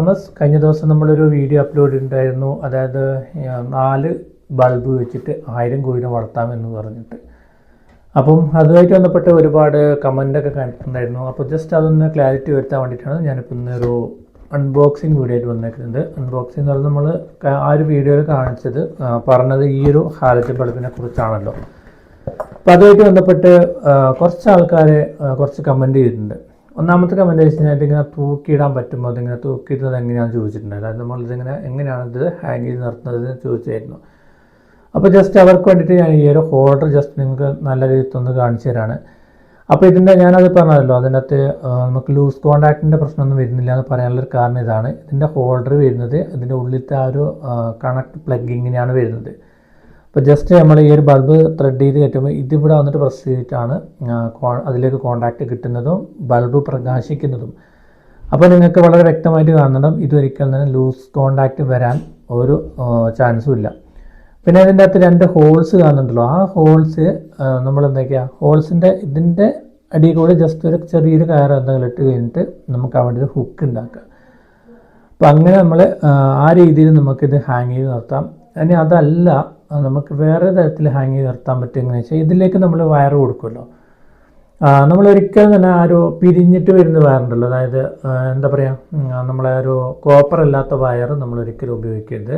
M S കഴിഞ്ഞ ദിവസം നമ്മളൊരു വീഡിയോ അപ്ലോഡ് ഉണ്ടായിരുന്നു. അതായത് നാല് ബൾബ് വെച്ചിട്ട് ആയിരം കോഴിനെ വളർത്താമെന്ന് പറഞ്ഞിട്ട്. അപ്പം അതുമായിട്ട് ബന്ധപ്പെട്ട് ഒരുപാട് കമന്റൊക്കെ കണ്ടിട്ടുണ്ടായിരുന്നു. അപ്പോൾ ജസ്റ്റ് അതൊന്ന് ക്ലാരിറ്റി വരുത്താൻ വേണ്ടിയിട്ടാണ് ഞാനിപ്പോൾ ഇന്നൊരു അൺബോക്സിങ് വീഡിയോ ആയിട്ട് വന്നേക്കുന്നത്. അൺബോക്സിംഗ് എന്ന് പറഞ്ഞാൽ നമ്മൾ ആ ഒരു വീഡിയോയിൽ കാണിച്ചത് പറഞ്ഞത് ഈ ഒരു ഹാലറ്റ് ബൾബിനെ കുറിച്ചാണല്ലോ. അപ്പോൾ അതുമായിട്ട് ബന്ധപ്പെട്ട് കുറച്ച് ആൾക്കാർ കുറച്ച് കമന്റ് ചെയ്തിട്ടുണ്ട്. ഒന്നാമത്തെ കമന്റ് വെച്ച് ഇങ്ങനെ തൂക്കിയിടാൻ പറ്റുമോ അതിങ്ങനെ തൂക്കിയിടുന്നത് എങ്ങനെയാണെന്ന് ചോദിച്ചിട്ടുണ്ട് അതായത് നമ്മളിതിങ്ങനെ എങ്ങനെയാണ് ഇത് ഹാങ് ചെയ്ത് നിർത്തുന്നത് ചോദിച്ചായിരുന്നു. അപ്പോൾ ജസ്റ്റ് അവർക്ക് വേണ്ടിയിട്ട് ഞാൻ ഈ ഒരു ഹോൾഡർ ജസ്റ്റ് നിങ്ങൾക്ക് നല്ല രീതിയിൽ ഒന്ന് കാണിച്ചു തരാണ്. അപ്പോൾ ഇതിന്റെ ഞാനത് പറഞ്ഞതല്ലോ അതിനകത്ത് നമുക്ക് ലൂസ് കോണ്ടാക്റ്റിന്റെ പ്രശ്നമൊന്നും വരുന്നില്ല എന്ന് പറയാനുള്ളൊരു കാരണം ഇതാണ്. ഇതിന്റെ ഹോൾഡർ വരുന്നത് ഇതിന്റെ ഉള്ളിലത്തെ ആ ഒരു കണക്ട് പ്ലഗിങ്ങിനെയാണ് വരുന്നത്. അപ്പോൾ ജസ്റ്റ് നമ്മൾ ഈ ഒരു ബൾബ് ത്രെഡ് ചെയ്ത് കയറ്റുമ്പോൾ ഇതിവിടെ വന്നിട്ട് പ്രസ് ചെയ്തിട്ടാണ് അതിലേക്ക് കോണ്ടാക്റ്റ് കിട്ടുന്നതും ബൾബ് പ്രകാശിക്കുന്നതും. അപ്പോൾ നിങ്ങൾക്ക് വളരെ വ്യക്തമായിട്ട് കാണണം ഇതൊരിക്കലും തന്നെ ലൂസ് കോണ്ടാക്റ്റ് വരാൻ ഒരു ചാൻസും ഇല്ല. പിന്നെ അതിന്റെ അകത്ത് രണ്ട് ഹോൾസ് കാണുന്നുണ്ടല്ലോ. ആ ഹോൾസ് നമ്മൾ എന്തൊക്കെയാ ഹോൾസിന്റെ ഇതിന്റെ അടിയിൽ കൂടെ ജസ്റ്റ് ഒരു ചെറിയൊരു കയർ എന്തെങ്കിലും ഇട്ട് കഴിഞ്ഞിട്ട് നമുക്ക് അവിടെ ഒരു ഹുക്ക് ഉണ്ടാക്കുക അപ്പം അങ്ങനെ നമ്മൾ ആ രീതിയിൽ നമുക്കിത് ഹാങ് ചെയ്ത് നിർത്താം. ഇനി അതല്ല നമുക്ക് വേറെ തരത്തിൽ ഹാങ് ചെയ്ത് നിർത്താൻ പറ്റും എങ്ങനെയാ വെച്ചാൽ ഇതിലേക്ക് നമ്മൾ വയർ കൊടുക്കുമല്ലോ. നമ്മൾ ഒരിക്കലും തന്നെ ആ ഒരു പിരിഞ്ഞിട്ട് വരുന്ന വയറുണ്ടല്ലോ അതായത് എന്താ പറയുക നമ്മളെ ഒരു കോപ്പർ അല്ലാത്ത വയർ നമ്മൾ ഒരിക്കലും ഉപയോഗിക്കരുത്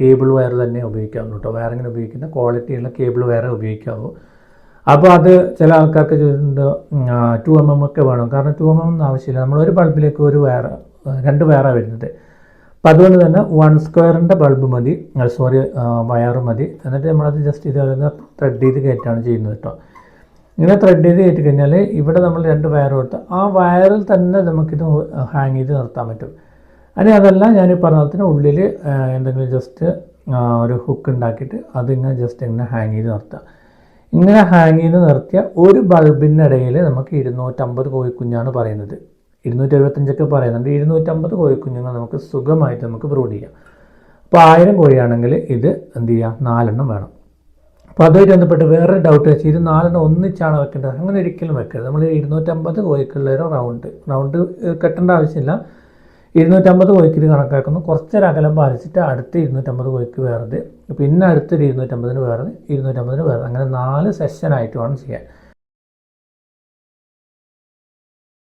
കേബിൾ വയർ തന്നെ ഉപയോഗിക്കാവുള്ളൂ കേട്ടോ വയറിങ്ങിന് ഉപയോഗിക്കുന്ന ക്വാളിറ്റിയുള്ള കേബിൾ വയർ ഉപയോഗിക്കാവൂ. അപ്പോൾ അത് ചില ആൾക്കാർക്ക് ചോദിച്ചിട്ടുണ്ട് ടു എം എം ഒക്കെ വേണം. കാരണം ടു എം എം ഒന്നും ആവശ്യമില്ല. നമ്മൾ ഒരു ബൾബിലേക്ക് ഒരു വയർ രണ്ട് വയറാണ് വരുന്നത്. അപ്പം അതുകൊണ്ട് തന്നെ വൺ സ്ക്വയറിന്റെ ബൾബ് മതി. സോറി വയർ മതി. എന്നിട്ട് നമ്മളത് ജസ്റ്റ് ഇത് ത്രെഡ് ചെയ്ത് കയറ്റാണ് ചെയ്യുന്നത് കേട്ടോ ഇങ്ങനെ ത്രെഡ് ചെയ്ത് കയറ്റി കഴിഞ്ഞാൽ ഇവിടെ നമ്മൾ രണ്ട് വയർ കൊടുത്ത് ആ വയറിൽ തന്നെ നമുക്കിത് ഹാങ് ചെയ്ത് നിർത്താൻ പറ്റും. അല്ലെ അതല്ല ഞാൻ പറഞ്ഞതിന് ഉള്ളിൽ എന്തെങ്കിലും ജസ്റ്റ് ഒരു ഹുക്ക് ഉണ്ടാക്കിയിട്ട് അതിങ്ങനെ ജസ്റ്റ് ഇങ്ങനെ ഹാങ് ചെയ്ത് നിർത്തുക ഇങ്ങനെ ഹാങ് ചെയ്ത് നിർത്തിയ ഒരു ബൾബിനിടയിൽ നമുക്ക് ഇരുന്നൂറ്റമ്പത് കോഴിക്കുഞ്ഞാണ് പറയുന്നത്. ഇരുന്നൂറ്റി എഴുപത്തഞ്ചൊക്കെ പറയുന്നുണ്ട്. ഇരുന്നൂറ്റമ്പത് കോഴിക്കുഞ്ഞുങ്ങൾ നമുക്ക് സുഖമായിട്ട് നമുക്ക് ബ്രൂഡ് ചെയ്യാം. അപ്പോൾ ആയിരം കോഴിയാണെങ്കിൽ ഇത് എന്ത് ചെയ്യുക നാലെണ്ണം വേണം. അപ്പോൾ അതുമായിട്ട് ബന്ധപ്പെട്ട് വേറൊരു ഡൗട്ട് വെച്ചാൽ ഇത് നാലെണ്ണം ഒന്നിച്ചാണ് വെക്കേണ്ടത്. അങ്ങനെ ഒരിക്കലും വെക്കരുത്. നമ്മൾ ഇരുന്നൂറ്റമ്പത് കോഴിക്കുള്ള ഒരു റൗണ്ട് റൗണ്ട് കെട്ടേണ്ട ആവശ്യമില്ല. ഇരുന്നൂറ്റമ്പത് കോഴിക്ക് ഇത് കണക്കാക്കുന്നു. കുറച്ചൊരു അകലം പാലിച്ചിട്ട് അടുത്ത ഇരുന്നൂറ്റമ്പത് കോഴിക്ക് വേറത്. പിന്നെ അടുത്തൊരു ഇരുന്നൂറ്റമ്പതിന് വേറെ ഇരുന്നൂറ്റമ്പതിന് വേറെ അങ്ങനെ നാല് സെഷനായിട്ട് വേണം ചെയ്യാൻ.